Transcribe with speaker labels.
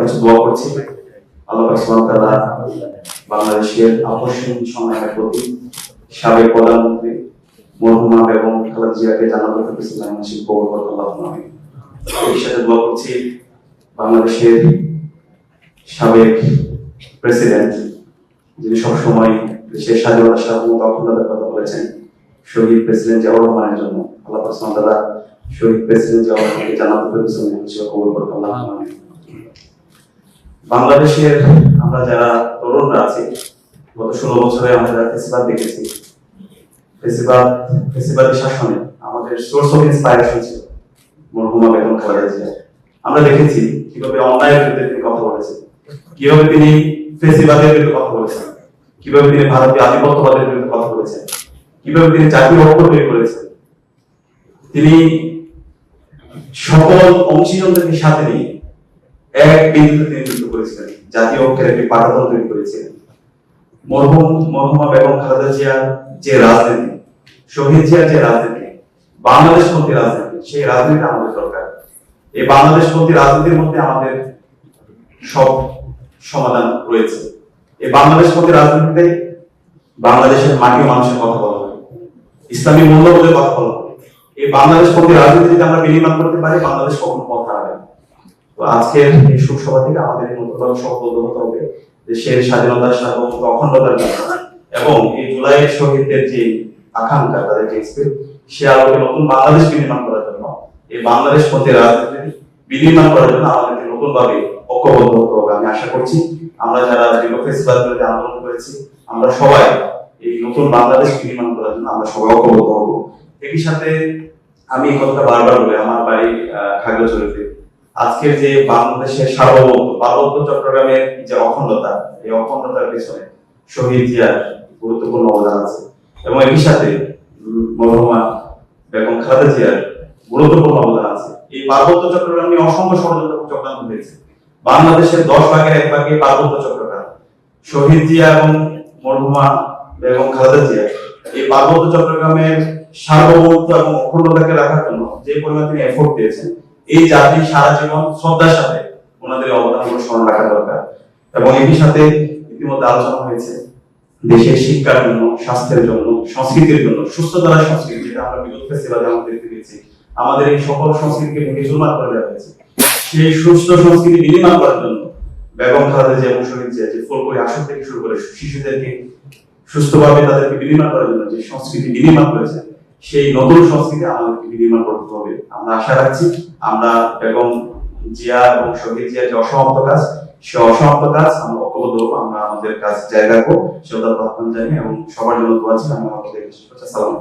Speaker 1: কাছে দোয়া করছি। আল্লাহ বাংলাদেশের আকর্ষণ সংগ্রামের প্রতি সাবেক প্রধানমন্ত্রী মরহুমা বেগম জিয়াকে জানাতে আল্লাহ সাথে দোয়া করছি বাংলাদেশের সাবেক প্রেসিডেন্ট, যিনি সবসময় দেশের স্বাধীনতা অখণ্ডতার কথা বলেছেন, শহীদ প্রেসিডেন্ট জিয়াউর রহমানের জন্য। আল্লাহ শহীদ প্রেসিডেন্ট রহমানকে জানাতে পেরেছিলেন সে কবর করতে আল্লাহ বাংলাদেশের আমরা যারা তরুণরা আছি, গত ষোলো বছরে আমরা ফেসিবাদ দেখেছি, ফেসিবাদ, ফেসিবাদী শাসনে আমাদের সোর্স অফ ইন্সপায়ারেশন ছিল, মরহুমা বেগম খালেদা আমরা দেখেছি কীভাবে অন্যায়ের বিরুদ্ধে তিনি কথা বলেছেন, কীভাবে তিনি ফেসিবাদের বিরুদ্ধে কথা বলেছেন, কীভাবে তিনি ভারতীয় আধিপত্যবাদের বিরুদ্ধে কথা বলেছেন, কীভাবে তিনি জাতীয় ঐক্য তৈরি করেছেন। তিনি সকল অংশীজনদেরকে সাথে নিয়ে এক বিন্দুতে যুদ্ধ করেছিলেন। জাতীয় ঐক্যের একটি পাঠাতন তৈরি করেছিলেন। মরহুম মরহুমা বেগম খালেদা জিয়ার যে রাজনীতি, শহীদ জিয়ার যে রাজনীতি, বাংলাদেশ পন্থী রাজনীতি, সেই রাজনীতি আমাদের দরকার। এই বাংলাদেশ পন্থী রাজনীতির মধ্যে আমাদের সব সমাধান রয়েছে। এই বাংলাদেশ পন্থী রাজনীতিতে বাংলাদেশের মাটি মানুষের কথা বলা হয়। ইসলামী মূল্যবোধের কথা বলা এই বাংলাদেশ পন্থী রাজনীতি যদি আমরা বিনিময় করতে পারি, বাংলাদেশ কখনো পথ হারাবে তো আজকের এই সুসভা থেকে আমাদের নতুন সংকল্প হতে হবে দেশের স্বাধীনতার সার্বভৌমত্ব অখণ্ডতার জন্য। এবং এই জুলাইয়ের শহীদদের যে আকাঙ্ক্ষা, তাদের যে সে আলোকে নতুন বাংলাদেশ বিনির্মাণ করার জন্য, এই বাংলাদেশ পথে রাজনীতি বিনির্মাণ করার জন্য আমাদেরকে নতুন ভাবে ঐক্যবদ্ধ হতে হবে। আমি আশা করছি আমরা যারা দীর্ঘ ফেসিবাদ আন্দোলন করেছি, আমরা সবাই এই নতুন বাংলাদেশ বিনির্মাণ করার জন্য আমরা সবাই ঐক্যবদ্ধ হব। একই সাথে আমি কথাটা বারবার বলি আমার বাড়ি খাগড়াছড়িতে। আজকের যে বাংলাদেশের সার্বভৌমত্ব পার্বত্য চট্টগ্রামের যে অখণ্ডতা এই অখণ্ডতার পেছনে শহীদ জিয়ার গুরুত্বপূর্ণ অবদান আছে। এবং একই সাথে উম, মরহুমা বেগম খালেদা জিয়ার গুরুত্বপূর্ণ অবদান আছে। এই পার্বত্য চট্টগ্রাম নিয়ে অসংখ্য ষড়যন্ত্র চক্রান্ত হয়েছে। বাংলাদেশের দশ ভাগের এক ভাগে পার্বত্য চট্টগ্রাম। শহীদ জিয়া এবং মরহুমা বেগম খালেদা জিয়া এই পার্বত্য চট্টগ্রামের সার্বভৌমত্ব এবং অখণ্ডতাকে রাখার জন্য যে পরিমাণ তিনি এফোর্ট দিয়েছেন এই সারা জীবন শ্রদ্ধার সাথে ওনাদের স্মরণ রাখা দরকার। এবং সাথে ইতিমধ্যে আলোচনা হয়েছে দেশের শিক্ষার জন্য, স্বাস্থ্যের জন্য, সংস্কৃতির জন্য, সুস্থতার সংস্কৃতি, যেটা আমরা বিগত দেখতে পেয়েছি। আমাদের এই সকল সংস্কৃতিকে করে দেওয়া হয়েছে। সেই সুস্থ সংস্কৃতি করার জন্য বেগম যে ফুলকড়ি আসর থেকে শুরু করে শিশুদেরকে সুস্থভাবে তাদেরকে বিনিময় করার জন্য যে সংস্কৃতি বিনিময় করেছে সেই নতুন সংস্কৃতি আমাদেরকে বিনিময় করতে হবে। আমরা আশা রাখছি, আমরা এবং জিয়া এবং শহীদ জিয়া যে অসমাপ্ত কাজ সে অসমাপ্ত কাজ আমরা ঐক্যবদ্ধ হব আমরা আমাদের কাজ জায়গা রাখব। সেটা আহ্বান জানি এবং সবার জন্য দোয়া ছিল আমি আমাদের সালাম